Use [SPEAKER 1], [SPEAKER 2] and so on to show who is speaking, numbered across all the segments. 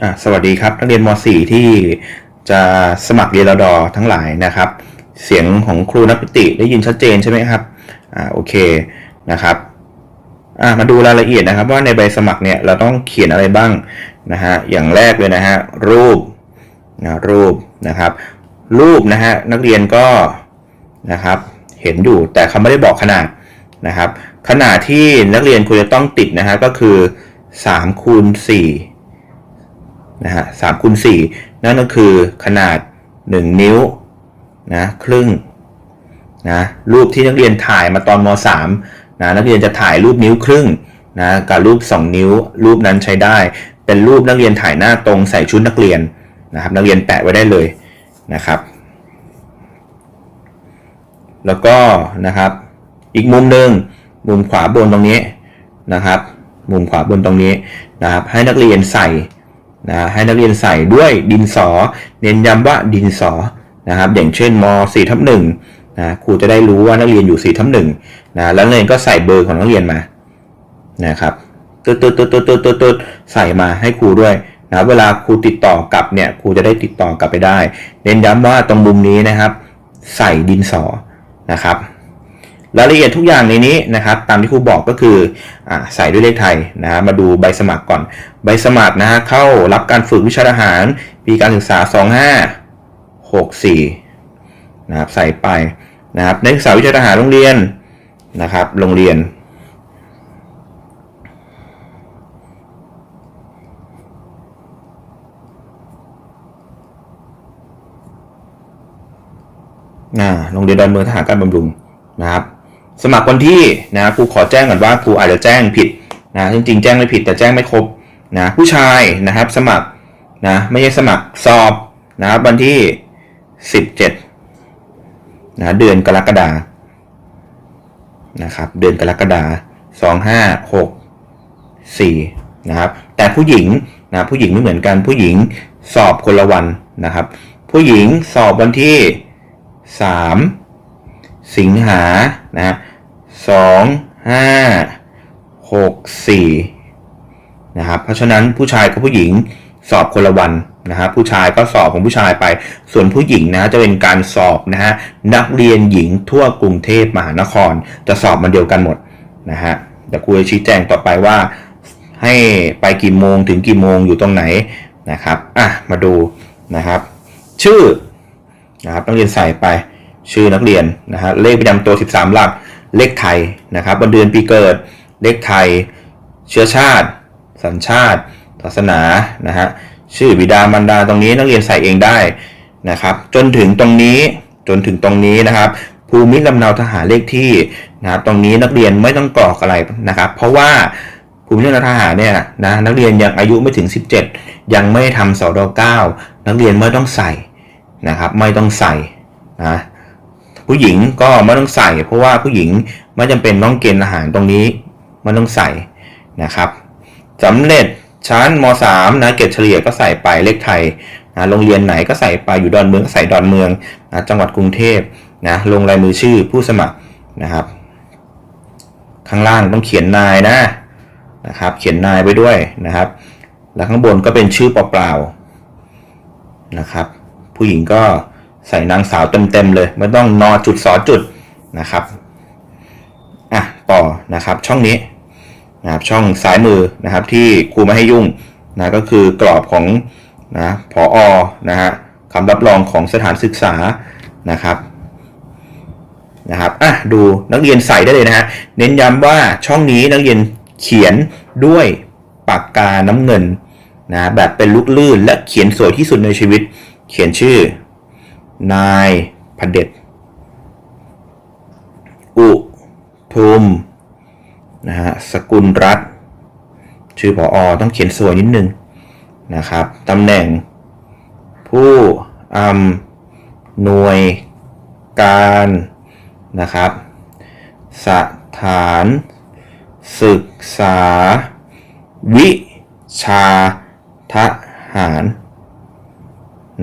[SPEAKER 1] อะสวัสดีครับนักเรียนม .4 ที่จะสมัครเรียนรดอทั้งหลายนะครับ เสียงของครูนักปิติได้ยินชัดเจนใช่ไหมครับอ่าโอเคนะครับอะมาดูรายละเอียดนะครับ ว่าในใบสมัครเนี่ยเราต้องเขียนอะไรบ้างนะฮะอย่างแรกเลยนะฮะรูปนะรูปนะครับ รูปนะฮะนักเรียนก็นะครับเห็นอยู่แต่เขาไม่ได้บอกขนาดนะครับ ขนาดที่นักเรียนควรจะต้องติดนะฮะก็คือ3คูณ4 นะฮะสามคูณสี่นั่นก็คือขนาด 1 นิ้วนะครึ่งนะรูปที่นักเรียนถ่ายมาตอนม .3 นะนักเรียนจะถ่ายรูปนิ้วครึ่งนะกับรูป 2 นิ้ว รูปนั้นใช้ได้ เป็นรูปนักเรียนถ่ายหน้าตรงใส่ชุดนักเรียนนะครับนักเรียนแปะไว้ได้เลยนะครับ แล้วก็นะครับอีกมุมหนึ่งมุมขวาบนตรงนี้นะครับ มุมขวาบนตรงนี้นะครับให้นักเรียนใส่ นะให้นักเรียนใส่ด้วยดินสอ เน้นย้ำว่าดินสอนะครับอย่างเช่นม4ทับ1นะครูจะได้รู้ว่านักเรียนอยู่4ทับ1นะแล้วนักเรียนก็ใส่เบอร์ของนักเรียนมานะครับตึ๊ดตึ๊ดตึ๊ดตึ๊ดตึ๊ดตึ๊ดตึ๊ดใส่มาให้ครูด้วยนะเวลาครูติดต่อกลับเนี่ยครูจะได้ติดต่อกลับไปได้ เน้นย้ำว่าตรงมุมนี้นะครับ ใส่ดินสอนะครับ รายละเอียดทุกอย่างในนี้นะครับ ตามที่ครูบอกก็คืออใส่ด้วยเลขไทยนะฮะมาดูใบสมัครก่อน ใบสมัครนะฮะเข้ารับการฝึกวิชาทหาร ปีการศึกษา 2564นะครับใส่ไปนะครับนักศึกษาวิชาทหารโรงเรียนนะครับ โรงเรียนอ่าโรงเรียนดอนเมืองทหารการบำรุงนะครับ สมัครวันที่นะครูขอแจ้งก่อนว่าครูอาจจะแจ้งผิดนะจริงๆ แจ้งไม่ผิดแต่แจ้งไม่ครบนะผู้ชายนะครับสมัครนะไม่ใช่สมัครสอบนะครับวันที่ 17นะเดือนกรกฎานะครับเดือนกรกฎาสองห้าหกสี่นะครับแต่ผู้หญิงนะผู้หญิงไม่เหมือนกันผู้หญิงสอบคนละวันนะครับ ผู้หญิงสอบวันที่ 3 สิงหานะ สองห้าหกสี่นะครับเพราะฉะนั้นผู้ชายกับผู้หญิงสอบคนละวันนะครับผู้ชายก็สอบของผู้ชายไป ส่วนผู้หญิงนะจะเป็นการสอบนะฮะนักเรียนหญิงทั่วกรุงเทพมหานคร จะสอบมันเดียวกันหมดนะฮะเดี๋ยวครูจะชี้แจงต่อไปว่า ให้ไปกี่โมงถึงกี่โมงอยู่ตรงไหนนะครับอะมาดูนะครับ ชื่อนะครับนักเรียนใส่ไปชื่อนักเรียนนะฮะเลขประจำตัว 13 หลัก เลขไทยนะครับวันเดือนปีเกิด เลขไทย เชื้อชาติ สัญชาติ ศาสนานะฮะชื่อบิดามารดาตรงนี้นักเรียนใส่เองได้นะครับ จนถึงตรงนี้จนถึงตรงนี้นะครับ ภูมิลำเนาทหารเลขที่นะครับตรงนี้นักเรียนไม่ต้องกรอกอะไรนะครับ เพราะว่าภูมิลำเนาทหารเนี่ยนะนักเรียนยังอายุไม่ถึง 17 ยังไม่ทำสอด9นักเรียนไม่ต้องใส่นะครับ ไม่ต้องใส่นะ ผู้หญิงก็ไม่ต้องใส่ เพราะว่าผู้หญิงไม่จำเป็นต้องเกณฑ์อาหารตรงนี้ไม่ต้องใส่นะครับสำเร็จชั้นม .3 นะเกรดเฉลี่ยก็ใส่ไปเลขไทยนะโรงเรียนไหนก็ใส่ไปอยู่ดอนเมืองก็ใส่ดอนเมืองนะจังหวัดกรุงเทพนะลงลายมือชื่อผู้สมัครนะครับ ข้างล่างต้องเขียนนายนะนะครับ เขียนนายไว้ด้วยนะครับ แล้วข้างบนก็เป็นชื่อเปล่าๆนะครับ ผู้หญิงก็ ใส่นางสาวเต็มๆเลย ไม่ต้องนอจุดสอจุดนะครับอะต่อนะครับช่องนี้นะครับช่องซ้ายมือนะครับที่ครูไม่ให้ยุ่งนะก็คือกรอบของนะผออนะฮะคำรับรองของสถานศึกษานะครับนะครับอะดูนักเรียนใส่ได้เลยนะฮะเน้นย้ำว่าช่องนี้นักเรียนเขียนด้วยปากกาน้ำเงินนะแบบเป็นลูกลื่นและเขียนสวยที่สุดในชีวิต เขียนชื่อ นายพเด็จอุทุมนะฮะสกุลรัตน์ชื่อผออต้องเขียนสวยนิดนึงนะครับตำแหน่ง ผู้อำนวยการนะครับ สถานศึกษา วิชาทหาร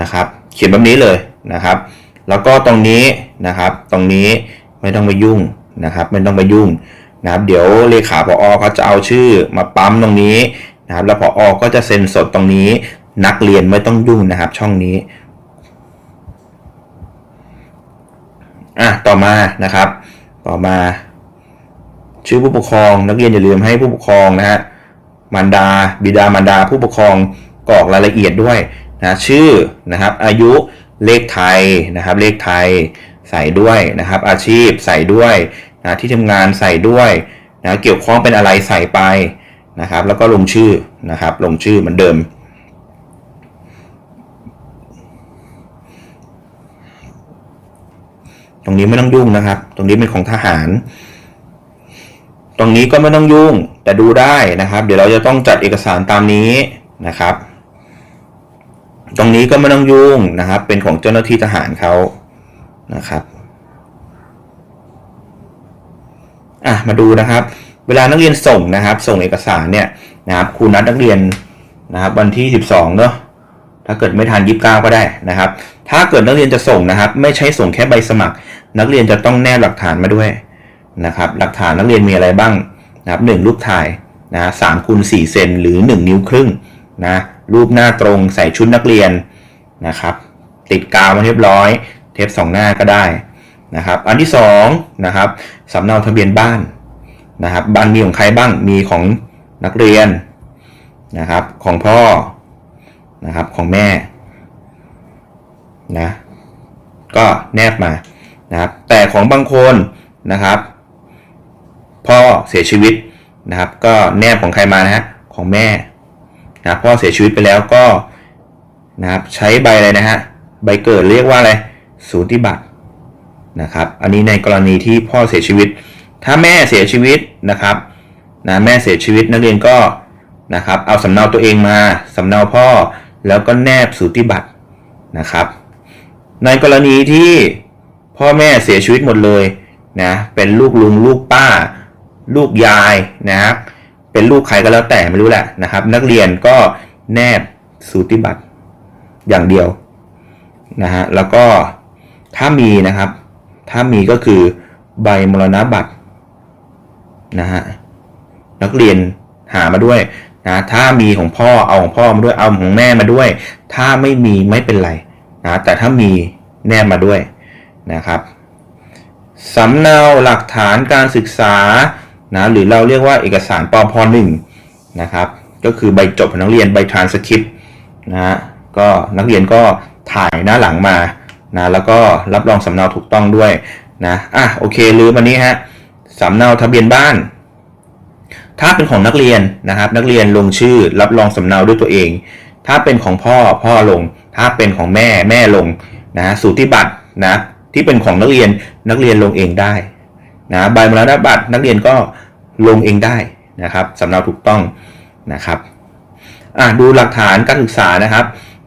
[SPEAKER 1] นะครับ เขียนแบบนี้เลย นะครับ แล้วก็ตรงนี้นะครับ ตรงนี้ไม่ต้องไปยุ่งนะครับ ไม่ต้องไปยุ่งนะครับ เดี๋ยวเลขาพอเขาจะเอาชื่อมาปั๊มตรงนี้นะครับ แล้วพอก็จะเซ็นสดตรงนี้ นักเรียนไม่ต้องยุ่งนะครับ ช่องนี้อะต่อมานะครับ ต่อมา ชื่อผู้ปกครองนักเรียนอย่าลืมให้ผู้ปกครองนะฮะมารดา บิดามารดาผู้ปกครองกรอกรายละเอียดด้วยนะชื่อนะครับอายุ เลขไทยนะครับ เลขไทยใส่ด้วยนะครับ อาชีพใส่ด้วยนะที่ทำงานใส่ด้วยนะเกี่ยวข้องเป็นอะไรใส่ไปนะครับ แล้วก็ลงชื่อนะครับ ลงชื่อเหมือนเดิม ตรงนี้ไม่ต้องยุ่งนะครับ ตรงนี้เป็นของทหาร ตรงนี้ก็ไม่ต้องยุ่งแต่ดูได้นะครับ เดี๋ยวเราจะต้องจัดเอกสารตามนี้นะครับ ตรงนี้ก็ไม่ต้องยุ่งนะครับ เป็นของเจ้าหน้าที่ทหารเขานะครับอะมาดูนะครับ เวลานักเรียนส่งนะครับ ส่งเอกสารเนี่ยนะครับครูนัดนักเรียนนะครับ วันที่ 12เนาะถ้าเกิดไม่ทัน29ก็ได้นะครับ ถ้าเกิดนักเรียนจะส่งนะครับ ไม่ใช่ส่งแค่ใบสมัคร นักเรียนจะต้องแนบหลักฐานมาด้วยนะครับ หลักฐานนักเรียนมีอะไรบ้างนะครับหนึ่งรูปถ่ายนะสามคูณสี่เซนหรือ1นิ้วครึ่งนะ รูปหน้าตรงใส่ชุดนักเรียนนะครับ ติดกาวมาเรียบร้อย เทปสองหน้าก็ได้นะครับ อันที่สองนะครับสำเนาทะเบียนบ้านนะครับบ้านมีของใครบ้างมีของนักเรียนนะครับ ของพ่อนะครับของแม่นะก็แนบมานะครับ แต่ของบางคนนะครับ พ่อเสียชีวิตนะครับ ก็แนบของใครมานะฮะของแม่ นะพ่อเสียชีวิตไปแล้วก็นะครับใช้ใบอะไรนะฮะใบเกิดเรียกว่าอะไรสูติบัตรนะครับ อันนี้ในกรณีที่พ่อเสียชีวิต ถ้าแม่เสียชีวิตนะครับนะแม่เสียชีวิตนักเรียนก็นะครับเอาสำเนาตัวเองมาสำเนาพ่อแล้วก็แนบสูติบัตรนะครับ ในกรณีที่พ่อแม่เสียชีวิตหมดเลยนะเป็นลูกลุงลูกป้า ลูกยายนะครับ เป็นลูกใครก็แล้วแต่ไม่รู้แหละนะครับ นักเรียนก็แนบสูติบัตรอย่างเดียวนะฮะแล้วก็ถ้ามีนะครับ ถ้ามีก็คือใบมรณบัตรนะฮะนักเรียนหามาด้วยนะถ้ามีของพ่อเอาของพ่อมาด้วยเอาของแม่มาด้วย ถ้าไม่มีไม่เป็นไรนะแต่ถ้ามีแนบมาด้วยนะครับสำเนาหลักฐานการศึกษา นะหรือเราเรียกว่าเอกสารปพหนึ่งนะครับก็คือใบจบของนักเรียนใบทรานสคริปต์นะฮะก็นักเรียนก็ถ่ายหน้าหลังมานะแล้วก็รับรองสำเนาถูกต้องด้วยนะอะโอเคลืมอันนี้ฮะสำเนาทะเบียนบ้าน ถ้าเป็นของนักเรียนนะครับ นักเรียนลงชื่อรับรองสำเนาด้วยตัวเอง ถ้าเป็นของพ่อพ่อลง ถ้าเป็นของแม่แม่ลงนะสูติบัตรนะที่เป็นของนักเรียนนักเรียนลงเองได้ นะใบมรณบัตรนักเรียนก็ลงเองได้นะครับสำเนาถูกต้องนะครับดูหลักฐานการศึกษานะครับ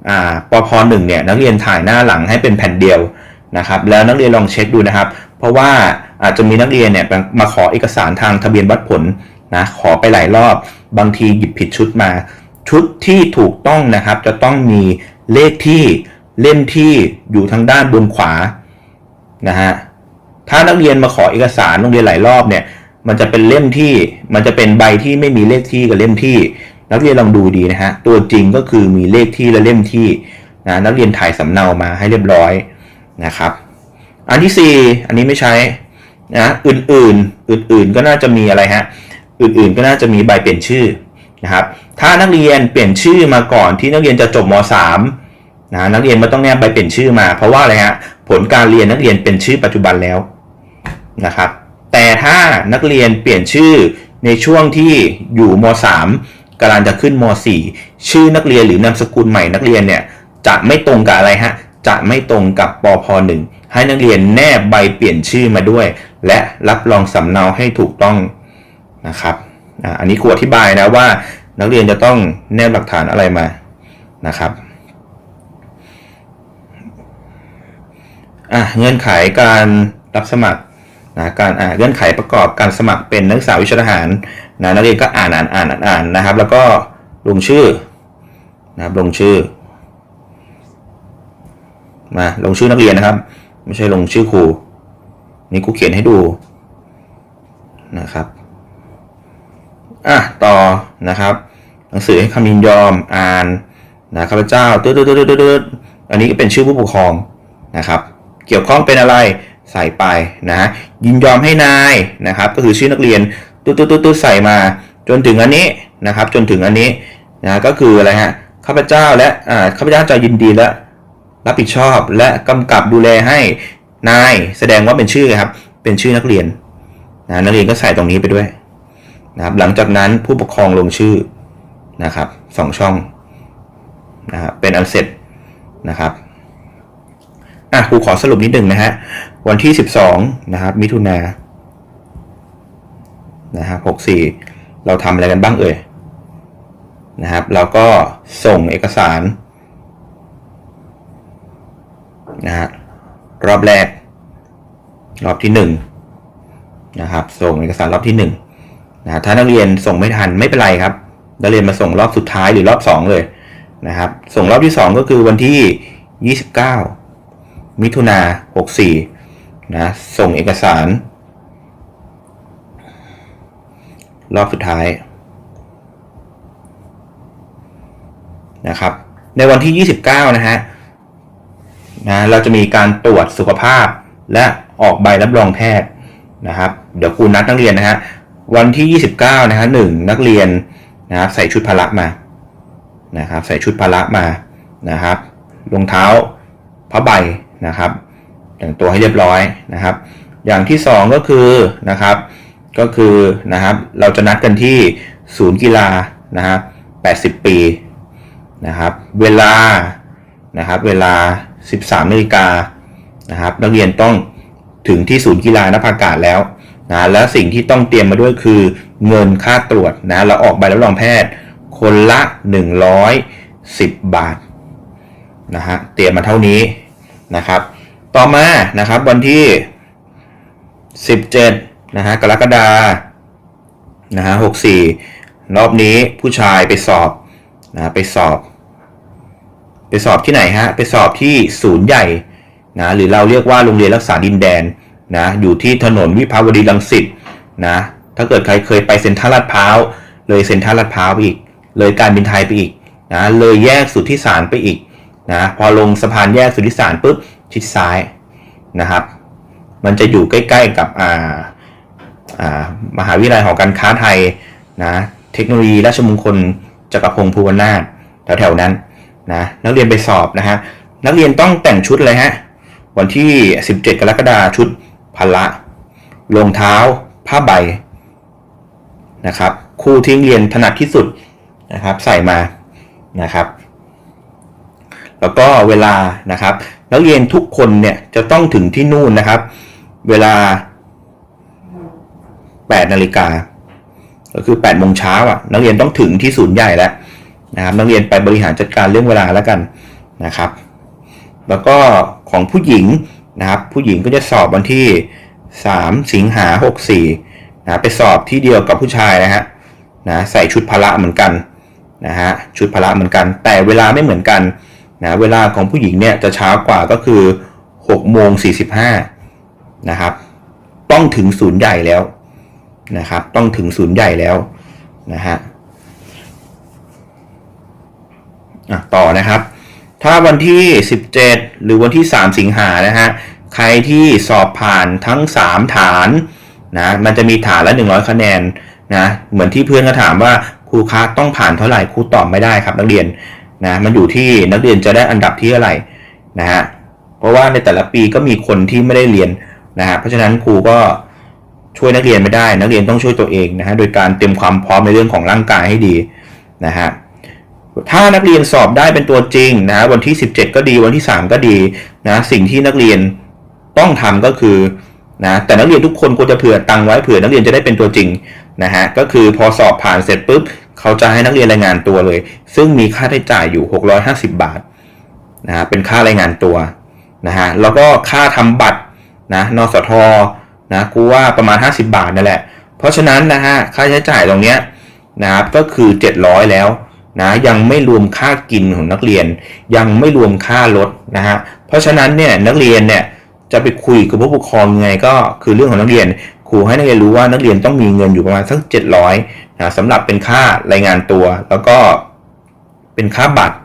[SPEAKER 1] อ่าปพหนึ่งเนี่ยนักเรียนถ่ายหน้าหลังให้เป็นแผ่นเดียวนะครับ แล้วนักเรียนลองเช็คดูนะครับ เพราะว่าอาจจะมีนักเรียนเนี่ยมาขอเอกสารทางทะเบียนวัดผลนะขอไปหลายรอบบางทีหยิบผิดชุดมา ชุดที่ถูกต้องนะครับ จะต้องมีเลขที่เล่มที่อยู่ทางด้านบนขวานะฮะ ถ้านักเรียนมาขอเอกสารโรงเรียนหลายรอบเนี่ยมันจะเป็นเล่มที่มันจะเป็นใบที่ไม่มีเลขที่กับเล่มที่ นักเรียนลองดูดีนะฮะตัวจริงก็คือมีเลขที่และเล่มที่นะนักเรียนถ่ายสำเนามาให้เรียบร้อยนะครับ อันที่สี่อันนี้ไม่ใช้นะอื่นๆ อื่นๆ ก็น่าจะมีอะไรฮะอื่นๆ ก็น่าจะมีใบเปลี่ยนชื่อนะครับถ้านักเรียนเปลี่ยนชื่อมาก่อนที่นักเรียนจะจบม .3 นะนักเรียนไม่ต้องแนบใบเปลี่ยนชื่อมา เพราะว่าอะไรฮะผลการเรียนนักเรียนเป็นชื่อปัจจุบันแล้วนะครับ แต่ถ้านักเรียนเปลี่ยนชื่อในช่วงที่อยู่ม .3 กำลังจะขึ้นม .4 ชื่อนักเรียนหรือนามสกุลใหม่นักเรียนเนี่ยจะไม่ตรงกับอะไรฮะจะไม่ตรงกับปพหนึ่งให้นักเรียนแนบใบเปลี่ยนชื่อมาด้วย และรับรองสำเนาให้ถูกต้องนะครับอันนี้ครูอธิบายนะว่านักเรียนจะต้องแนบหลักฐานอะไรมานะครับ อะเงื่อนไขการรับสมัครนะการอ่าเงื่อนไขประกอบการสมัครเป็นนักศึกษาวิชาทหารนะนักเรียนก็อ่านอ่านอ่านอ่านนะครับ แล้วก็ลงชื่อนะครับลงชื่อมาลงชื่อนักเรียนนะครับ ไม่ใช่ลงชื่อครูนี่ครูเขียนให้ดูนะครับอะต่อนะครับ หนังสือให้คำยินยอมอ่านนะข้าพเจ้าดตืดตืดตืดตืดอันนี้ก็เป็นชื่อผู้ปกครองนะครับ เกี่ยวข้องเป็นอะไรใส่ไปนะ ยินยอมให้นายนะครับ ก็คือชื่อนักเรียนตืดตืดตืดตืดใส่มา จนถึงอันนี้นะครับ จนถึงอันนี้นะก็คืออะไรฮะข้าพเจ้าและอ่าข้าพเจ้าจะยินดีและรับผิดชอบและกำกับดูแลให้นายแสดงว่าเป็นชื่อครับ เป็นชื่อนักเรียนนะนักเรียนก็ใส่ตรงนี้ไปด้วยนะครับ หลังจากนั้นผู้ปกครองลงชื่อนะครับสองช่องนะครับเป็นอันเสร็จนะครับ อะครูขอสรุปนิดหนึ่งนะฮะ วันที่ 12 นะครับ มิถุนานะครับ64 เราทำอะไรกันบ้างเอ่ยนะครับ เราก็ส่งเอกสารนะฮะรอบแรก รอบที่หนึ่งนะครับ ส่งเอกสารรอบที่หนึ่งนะถ้านักเรียนส่งไม่ทันไม่เป็นไรครับนักเรียนมาส่งรอบสุดท้ายหรือรอบสองเลยนะครับ ส่งรอบที่สองก็คือวันที่ 29 มิถุนา64 นะ ส่งเอกสาร รอบสุดท้ายนะครับ ในวันที่ 29 นะฮะนะเราจะมีการตรวจสุขภาพและออกใบรับรองแพทย์นะครับ เดี๋ยวครูนัดนักเรียนนะฮะวันที่ 29 นะฮะหนึ่งนักเรียนนะครับใส่ชุดพละมานะครับ ใส่ชุดพละมานะครับรองเท้าผ้าใบ นะครับแต่งตัวให้เรียบร้อยนะครับ อย่างที่สองก็คือนะครับก็คือนะครับเราจะนัดกันที่ศูนย์กีฬานะครับ80ปีนะครับเวลานะครับเวลา 13นาฬิกานะครับนักเรียนต้องถึงที่ศูนย์กีฬานภากาศแล้วนะและสิ่งที่ต้องเตรียมมาด้วยคือเงินค่าตรวจนะแล้วออกใบรับรองแพทย์ คนละ 110 บาทนะฮะเตรียมมาเท่านี้ นะครับ ต่อมานะครับวันที่ 17นะฮะกรกฎานะฮะ64รอบนี้ผู้ชายไปสอบนะไปสอบ ไปสอบที่ไหนฮะไปสอบที่ศูนย์ใหญ่นะหรือเราเรียกว่าโรงเรียนรักษาดินแดนนะอยู่ที่ถนนวิภาวดีรังสิตนะถ้าเกิดใครเคยไปเซ็นทรัลลาดพร้าวเลยเซ็นทรัลลาดพร้าวไปอีก เลยการบินไทยไปอีกนะเลยแยกสุดทธิสารไปอีก นะพอลงสะพานแยกสุทธิสารปุ๊บชิดซ้ายนะครับ มันจะอยู่ใกล้ๆกับอ่าอ่ามหาวิทยาลัยหอการค้าไทยนะเทคโนโลยีราชมงคลจักรพงศ์ภูวนาถแถวๆนั้นนะนักเรียนไปสอบนะฮะนักเรียนต้องแต่งชุดเลยฮะวันที่ 17 กรกฎาคมชุดพละรองเท้าผ้าใบนะครับคู่ที่เรียนถนัดที่สุดนะครับใส่มานะครับ แล้วก็เวลานะครับนักเรียนทุกคนเนี่ยจะต้องถึงที่นู่นนะครับ เวลา8นาฬิกาก็คือ8โมงเช้าอะนักเรียนต้องถึงที่ศูนย์ใหญ่แล้วนะครับนักเรียนไปบริหารจัดการเรื่องเวลาแล้วกันนะครับ แล้วก็ของผู้หญิงนะครับ ผู้หญิงก็จะสอบวันที่ 3 สิงหา64นะไปสอบที่เดียวกับผู้ชายนะฮะนะใส่ชุดพละเหมือนกันนะฮะชุดพละเหมือนกัน แต่เวลาไม่เหมือนกัน นะเวลาของผู้หญิงเนี่ยจะเช้ากว่าก็คือ6โมง45นะครับต้องถึงศูนย์ใหญ่แล้วนะครับต้องถึงศูนย์ใหญ่แล้วนะฮะอะต่อนะครับ ถ้าวันที่ 17 หรือวันที่ 3 สิงหานะฮะใครที่สอบผ่านทั้ง 3 ฐานนะมันจะมีฐานละ 100 คะแนนนะเหมือนที่เพื่อนก็ถามว่าครูคะต้องผ่านเท่าไหร่ครูตอบไม่ได้ครับนักเรียน นะมันอยู่ที่นักเรียนจะได้อันดับที่เท่าไรนะฮะเพราะว่าในแต่ละปีก็มีคนที่ไม่ได้เรียนนะฮะเพราะฉะนั้นครูก็ช่วยนักเรียนไม่ได้ นักเรียนต้องช่วยตัวเองนะฮะโดยการเตรียมความพร้อมในเรื่องของร่างกายให้ดีนะฮะถ้านักเรียนสอบได้เป็นตัวจริงนะวันที่ 17 ก็ดีวันที่ 3 ก็ดีนะสิ่งที่นักเรียนต้องทำก็คือนะแต่นักเรียนทุกคนควรจะเผื่อตังไว้เผื่อนักเรียนจะได้เป็นตัวจริงนะฮะก็คือพอสอบผ่านเสร็จปุ๊บ เขาจะให้นักเรียนรายงานตัวเลย ซึ่งมีค่าใช้จ่ายอยู่ 650 บาทนะฮะเป็นค่ารายงานตัวนะฮะแล้วก็ค่าทำบัตรนะนสทนะกูว่าประมาณ 50 บาทนั่นแหละ เพราะฉะนั้นนะฮะค่าใช้จ่ายตรงเนี้ยนะครับก็คือ 700 แล้วนะยังไม่รวมค่ากินของนักเรียน ยังไม่รวมค่ารถนะฮะเพราะฉะนั้นเนี่ยนักเรียนเนี่ยจะไปคุยกับผู้ปกครองยังไงก็คือเรื่องของนักเรียน ครูให้นักเรียนรู้ว่านักเรียนต้องมีเงินอยู่ประมาณสัก700นะสำหรับเป็นค่ารายงานตัว แล้วก็เป็นค่าบัตร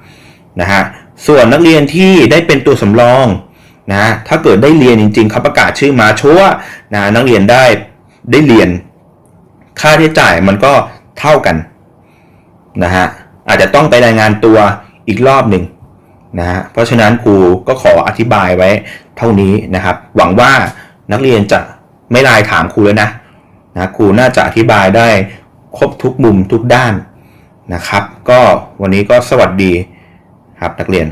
[SPEAKER 1] นะฮะส่วนนักเรียนที่ได้เป็นตัวสำรองนะถ้าเกิดได้เรียนจริงๆเขาประกาศชื่อมาชัวร์นะนักเรียนได้ได้เรียน ค่าใช้จ่ายมันก็เท่ากันนะฮะอาจจะต้องไปรายงานตัวอีกรอบหนึ่งนะฮะเพราะฉะนั้นครูก็ขออธิบายไว้เท่านี้นะครับ หวังว่านักเรียนจะ ไม่ไลน์ถามครูแล้วนะนะครูน่าจะอธิบายได้ครบทุกมุมทุกด้านนะครับ ก็วันนี้ก็สวัสดีครับนักเรียน